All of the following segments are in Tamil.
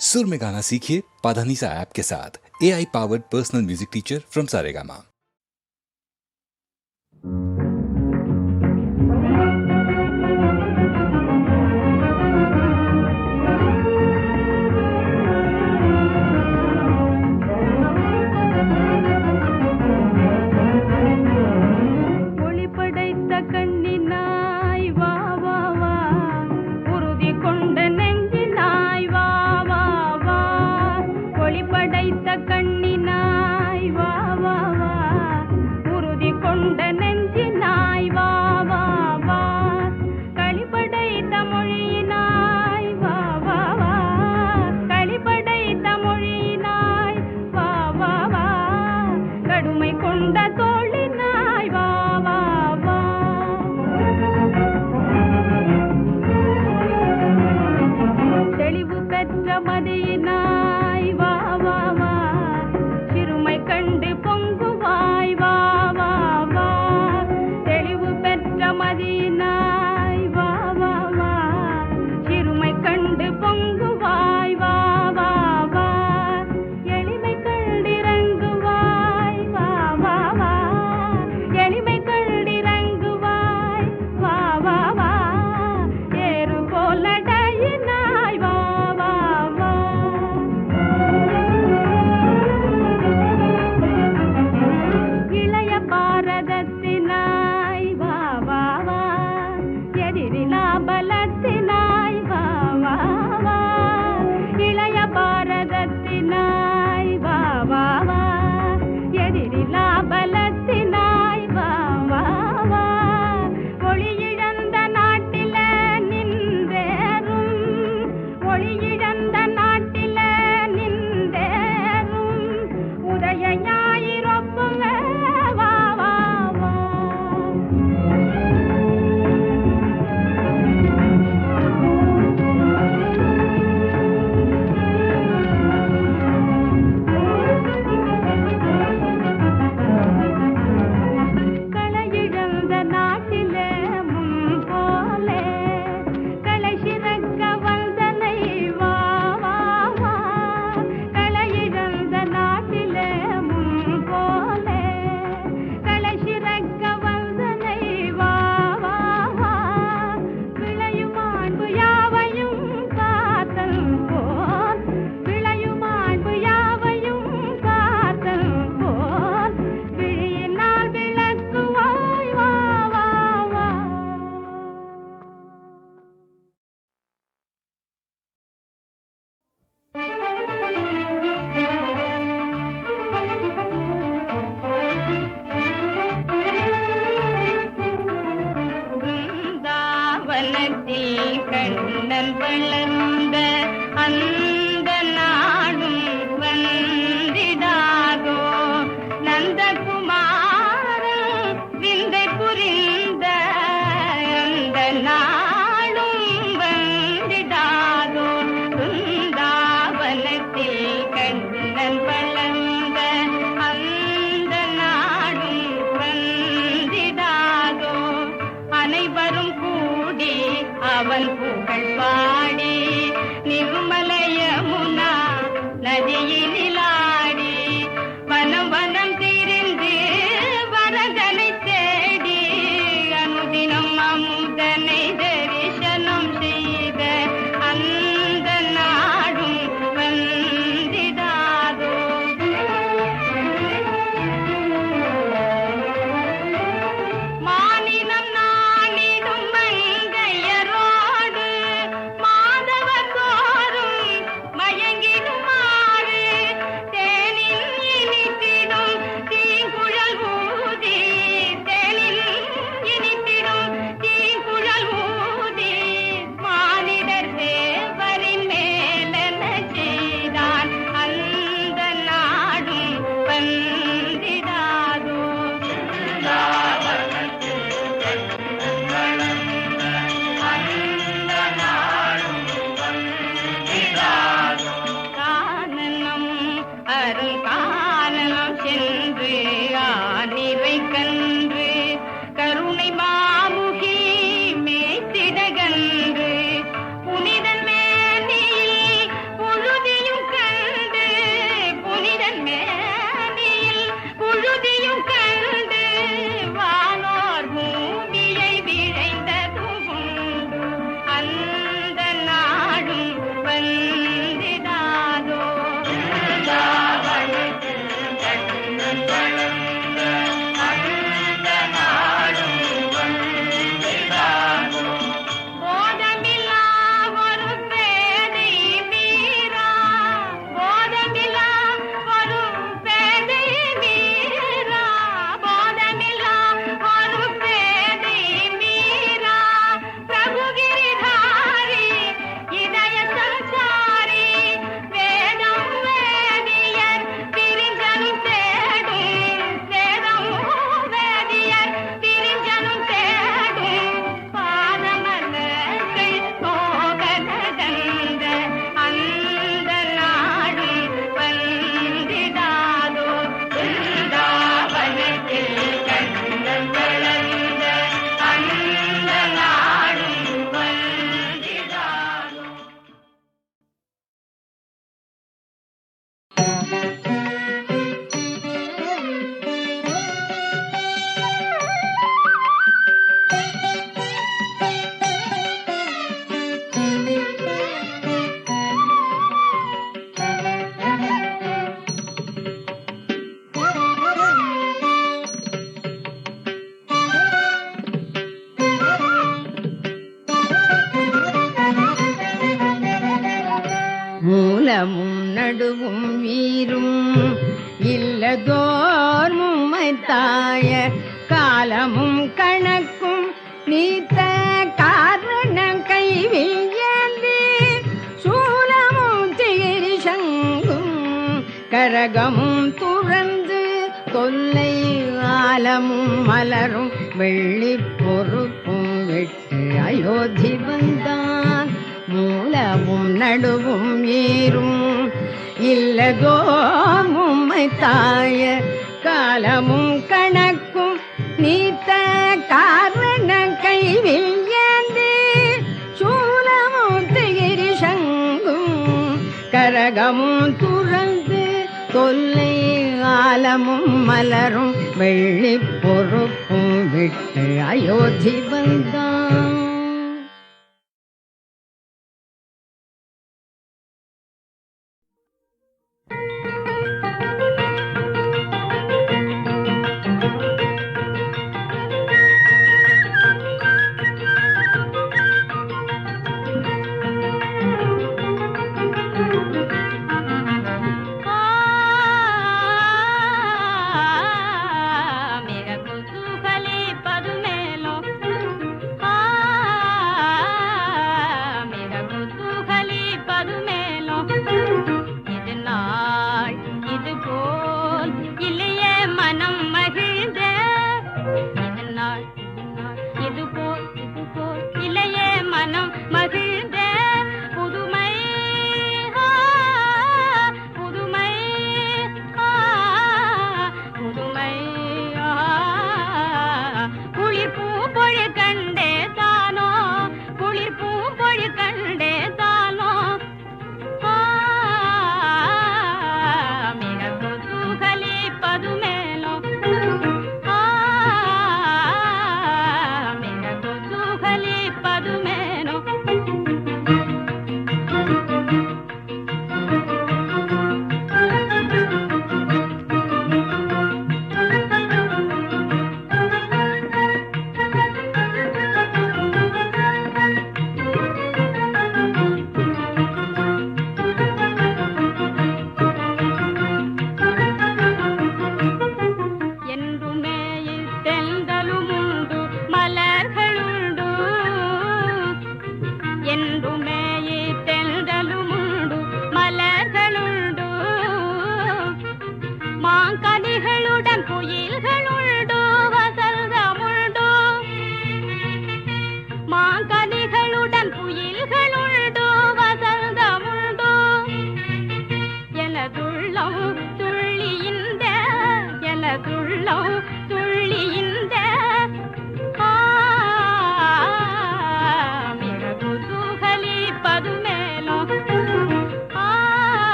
سر میں گانا سیکھیے پادھانیسا ایپ کے ساتھ اے آئی پاورڈ پرسنل میوزک ٹیچر فرام سارے گاما கொண்ட தோழி வள்ளல் நடுவும் நீரும் இல்லதோமும் தாய காலமும் கணக்கும் நீத்த காரண கைவில் ஏந்து சூலமும் திகிரி சங்கும் கரகமும் துறந்து தொல்லை ஆலமும் மலரும் வெள்ளி பொறுப்பும் விட்டு அயோத்தி வந்தான்.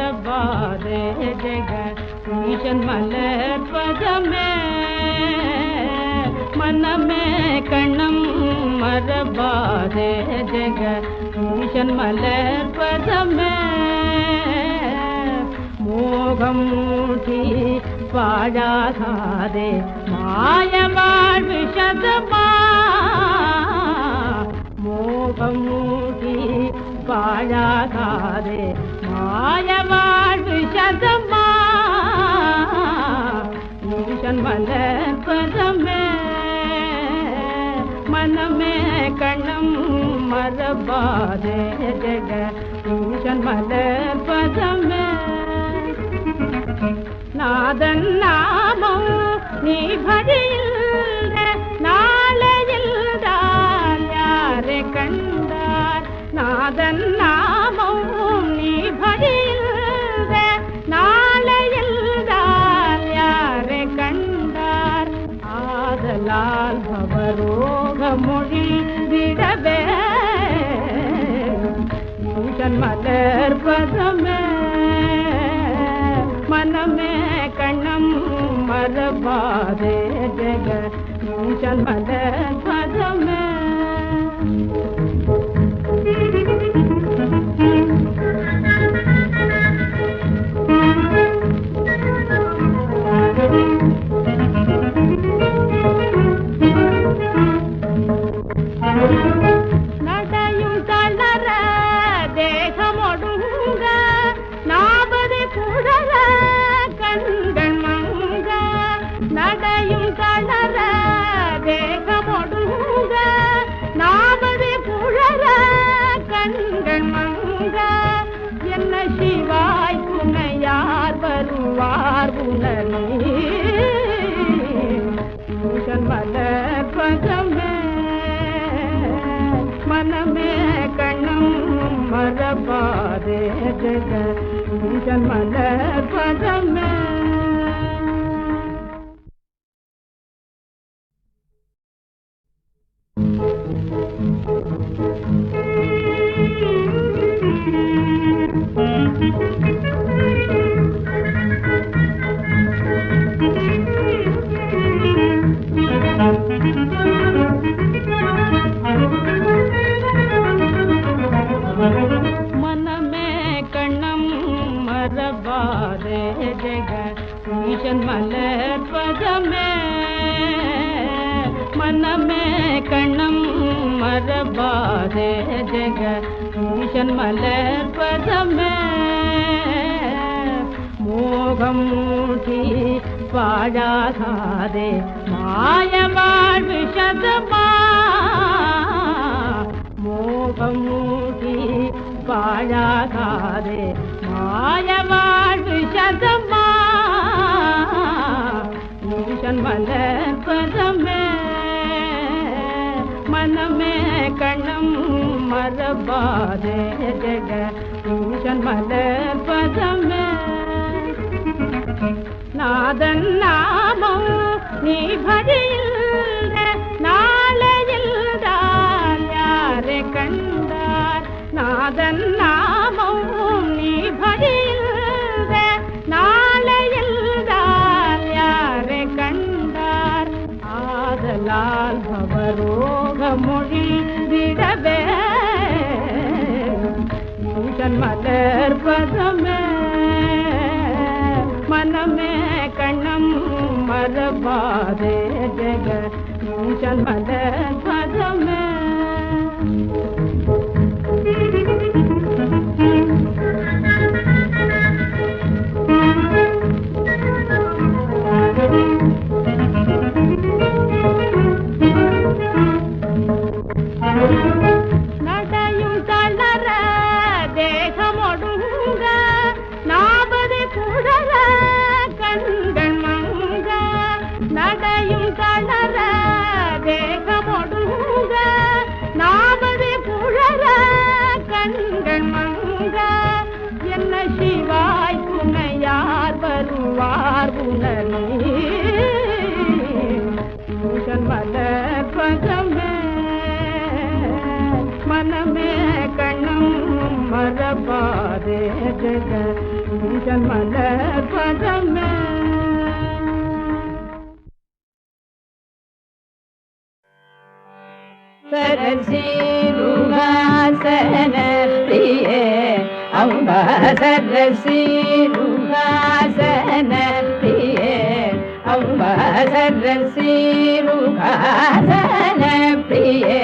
بار جگ یشن مل پرد میں۔ من میں کرنمر بار جگ ٹن مل پرد میں۔ موگ موٹھی پایا رارے مایا மாய வாழ்வு சதமா ஈசன் மலர்பதமே மனமே கண்ணம் மரபாதே ஜெக. ஈசன் மலர்பதமே நாதன் நாமம் நீ பழியில் நாளையில் தான் யாரை கண்டார்? நாதன் من میں کنمر ஈசன் மலர் பதமே மோகம் மூட்டி பாழாகாதே மாய வாழ்வு சதமா மோகம் மூட்டி பாழாகாதே மாய வாழ்வு சதமா ஈசன் மலர் பதமே மனமே கண்ணம் மரபாதே ஜெக ஈசன் மலர் பதமே நாதன் நாமம் நீ பழியில் کلم مر بار جگہ چند مد அம்பா சரசீருகாசன பிரியே அம்பா சரசீருகாசன பிரியே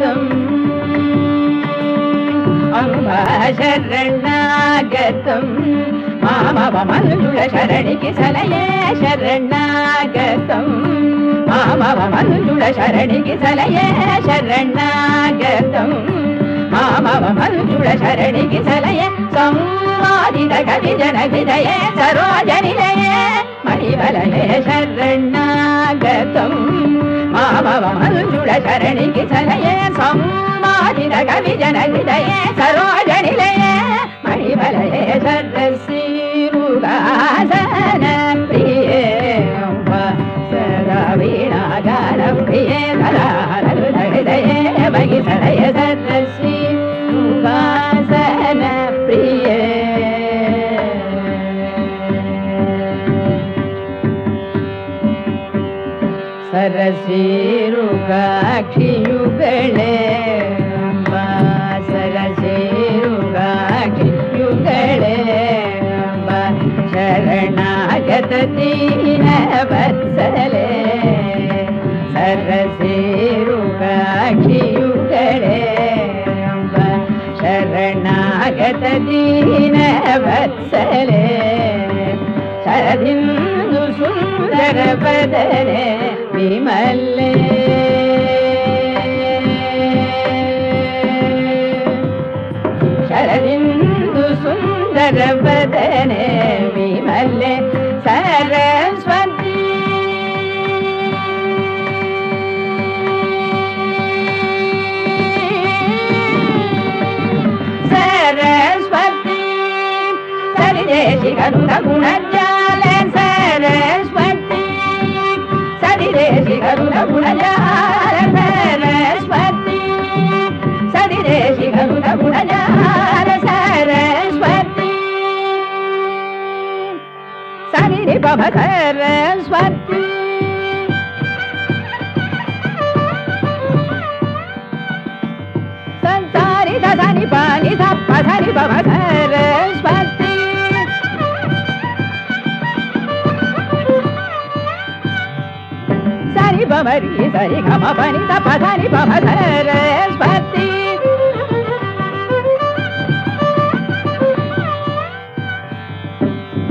శరణాగతం అంబ శరణాగతం శరణికి సలయే శరణాగతం. మామవమనుల శరణికి సలయే శరణాగతం. మామవమనుల శరణికి సలయే సంవాదిత కవి జన విజయే సరోజనిలయే మహిమలయే శరణాగతం. మామవమను தரணிக்கு சலையே சம்மாதிர கவி ஜனகிதயே சரோஜனிலையே மணிமலையே சரசீருகாசனம் பிரியே. சரவீணாகாரம் பிரியே. சராரலு நகிதயே மகி சலைய சரசீருகாசன பிரியே. சரசீ ಯುಗಾಕ್ಷಿಯುಗಳೇ ಅಮ್ಮ ಸರಸೆ ಯುಗಾಕ್ಷಿಯುಗಳೇ ಅಮ್ಮ ಶರಣಾಗತೀನ ಬತ್ಸಲೆ ಸರಸೆ ರುಗಾಕ್ಷಿಯುಗಳೇ ಅಮ್ಮ ಶರಣಾಗತೀನ ಬತ್ಸಲೆ ಶರದಿನ ವತ್ಸಲೇ ಸರಸೇರುಗಾಕ್ಷಿಯುಗಳೇ ಅಂಬ ಶರಣಾಗತ ದೀನ ವತ್ಸಲೇ ಶರದಿಂದು ಸುಂದರ ಬದನೆ ವಿಮಲ್ಲೆ ಶರದಿಂದು ಸುಂದರ ಬದನೆ ವಿಮಲ್ಲೆ ಸರಸ್ವತಿ ಸರಸ್ವತಿ ಸರಿದೇಶಿ ಗರುಡ ಗುಣಜಾಲ సరిరేసి గరుడ గుణజారస్వతి సరిరేసి గరుడ గుణజార సరస్వతి సరిరి పవ సరస్వతి సంసారి దని పాని సప్ప సరి పవ మరి సరి గమ పని పదని పమధరే స్పతి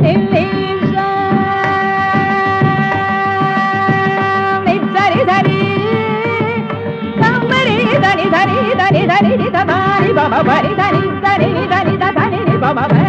ధని ధని ధని ధని ధని ధని ధని ధని ధని ధని ధని ధని ధని ధని ధని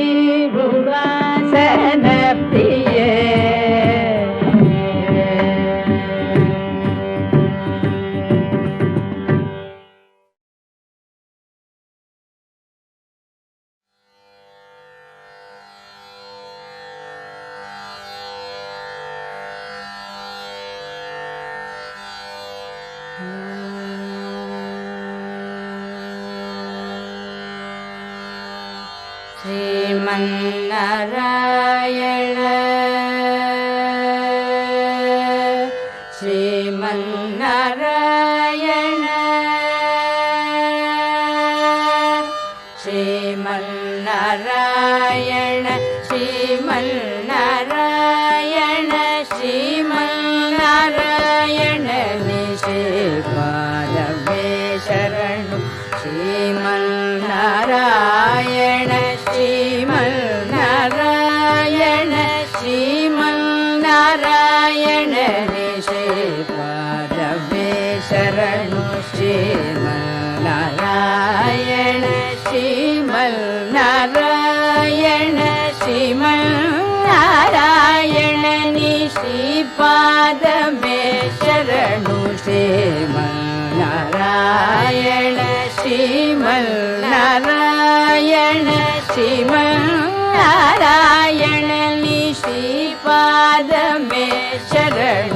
नारायण सिम नारायण सिम नारायणनिपादमे शरण।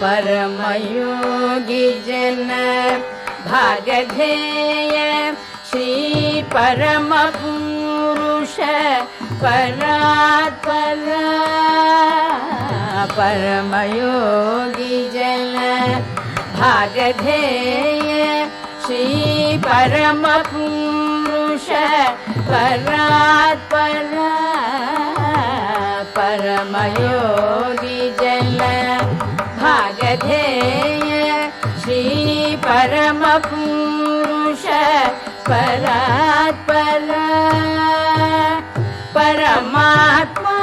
परमयोगिजन भागधेय श्रीपरमपुरुष परम परमयोगिजन भागधेय श्रीपरमपुरुष परम परमयोगिजन भागधेय श्री परमपुरुष परमात्मा